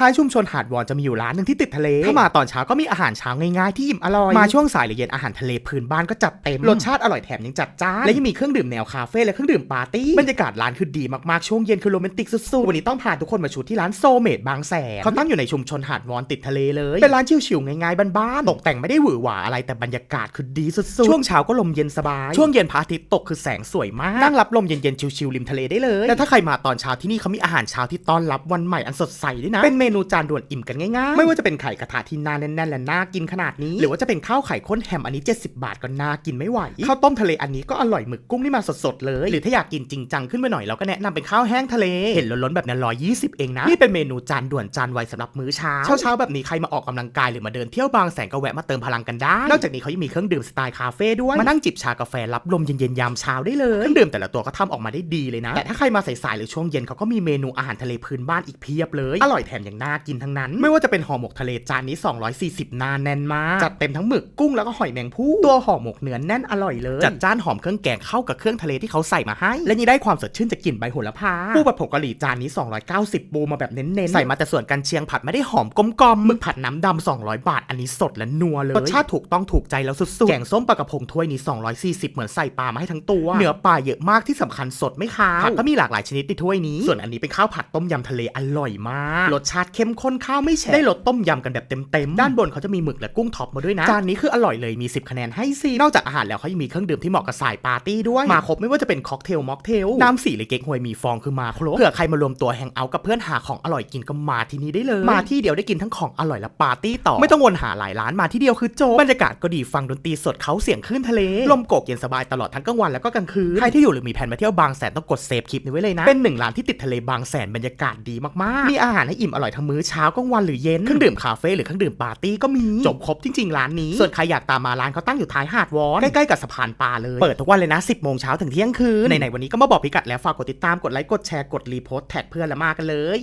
ท้ายชุมชนหาดวอนจะมีอยู่ร้านหนึ่งที่ติดทะเล ถ้ามาตอนเช้าก็มีอาหารเช้าง่ายๆที่อิ่มอร่อย มาช่วงสายหรือเย็นอาหารทะเลพื้นบ้านก็จัดเต็ม รสชาติอร่อยแถมยังจัดจ้าน และยังมีเครื่องดื่มแนวคาเฟ่และเครื่องดื่มปาร์ตี้ บรรยากาศร้านคือดีมากๆ ช่วงเย็นคือโรแมนติกสุดๆ วันนี้ต้องพาทุกคนมาชูที่ร้านโซเมดบางแสนเขาตั้งอยู่ในชุมชนหาดวอนติดทะเลเลย เป็นร้านชิวๆง่ายๆบ้านๆ ตกแต่งไม่ได้หวือหวาอะไรแต่บรรยากาศคือดีสุดๆ ช่วงเช้าก็ลมเย็นสบาย ช่วงเย็นพระอาทิตย์ตกคือแสงสวยมาก นั่งรับลมเย็นๆชิวๆริมทะเลได้เลย แต่ถ้าใครมาตอนเช้าที่นี่เขามีอาหารเช้าที่ต้อนรับวันใหม่อันสดใสด้วยนะ เป็นเมนูจานด่วนอิ่มกันง่ายๆ ไม่ว่าจะเป็นไข่กระทะที่น่าแน่นๆและน่ากินขนาดนี้ หรือว่าจะเป็นข้าวไข่ข้นแฮมอันนี้ 70 บาทก็น่ากินไม่ไหว ข้าวต้มทะเลอันนี้ก็อร่อยหมึกกุ้งนี่มาสดๆเลย หรือถ้าอยากกินจริงจังขึ้นไปหน่อยเราก็แนะนำเป็นข้าวแห้งทะเล เห็นล้นๆแบบนั้นร้อยยี่สิบเองนะ นี่เป็นเมนูจานด่วนจานไวสำหรับมื้อเช้า เช้าๆแบบนี้ใครมาออกกำลังกายหรือมาเดินเที่ยวบางแสนก็แวะมาเติมพลังกันได้ นอกจากนี้เขายังมีเครื่องดื่มสไตล์คาเฟ่ด้วย มานั่งจิบชากาแฟรับลมเย็นๆยามเช้าได้เลยเครื่องดื่มแต่ละตัวก็ทำออกมาได้ดีเลยนะ แต่ถ้าใครมาสายๆหรือช่วงเย็นเขาก็มีเมนูอาหารทะเลพื้นบ้านอีกเพียบเลย อร่อยแถมอย่างน่ากินทั้งนั้น ไม่ว่าจะเป็นห่อหมกทะเลจานนี้ 240 หนาแน่นมาก จัดเต็มทั้งหมึกกุ้งแล้วก็หอยแมงภู่ตัวห่อหมกเนื้อแน่นอร่อยเลย จัดจ้านหอมเครื่องแกงเข้ากับเครื่องทะเลที่เขาใส่มาให้ และยังได้ความสดชื่นจากกลิ่นใบโหระพาปูผัดผงกะหรี่จานนี้ 290 ปูมาแบบเน้นๆใส่มาแต่ส่วนกันเชียงผัดไม่ได้หอมกลมกอมหมึกผัดน้ำดำ200 บาท อันนี้สดและนัวเลยรสชาติถูกต้องถูกใจแล้วสุดๆแกงส้มปลากระพงถ้วยนี้ 240 เหมือนใส่ปลามาให้ทั้งตัวเนื้อปลาเยอะมากที่สำคัญสดไม่คาวผักก็มีหลากหลายชนิดในถ้วยนี้ ส่วนอันนี้เป็นข้าวผัดต้มยำทะเลอร่อยมากรสชาติเข้มข้นข้าวไม่แฉะได้รสต้มยำกันแบบเต็มๆ ด้านบนเขาจะมีหมึกและกุ้งท็อปมาด้วยนะ จานนี้คืออร่อยเลยมี 10 คะแนนให้สินอกจากอาหารแล้วเขายังมีเครื่องดื่มที่เหมาะกับสายปาร์ตี้ด้วย มาครบไม่ว่าจะเป็นค็อกเทลม็อกเทลน้ำสีหรือเก๊กฮวยมีฟองคือมาครบเผื่อใครมารวมตัวแฮงเอาท์กับเพื่อนหาของอร่อยกินก็มาที่นี่ได้เลย มาที่เดียวได้กินทั้งของอร่อยและปาร์ตี้ต่อ ไม่ต้องวนหาหลายร้านมาที่เดียวคือโจบบรรยากาศก็ดีฟังดนตรีสดเขาเสียงคลื่นทะเลลมโกกเย็นสบายตลอดทั้งกลางวันแล้วก็กลางคืนใครที่อยู่หรือมีแผนมาเที่ยวบางแสนต้องกดเซฟคลิปนี้ไว้เลยนะเป็นหนึ่งร้านที่ติดทะเลบางแสนบรรยากาศดีมากๆมีอาหารให้อิ่มอร่อยทั้งมื้อเช้ากลางวันหรือเย็น เครื่องดื่มคาเฟ่หรือเครื่องดื่มปาร์ตี้ก็มี จบครบจริง ๆ ร้านนี้ ส่วนใครอยากตามมาร้านเขาตั้งอยู่ท้ายหาดวอนใกล้ๆกับสะพานปลาเลย เปิดทุกวันเลยนะ 10โมงเช้าถึงเที่ยงคืนไหนๆวันนี้ก็มาบอกพิกัดแล้วฝากกดติดตามกดไลค์กดแชร์กดรีโพสต์แท็กเพื่อนและมากันเลย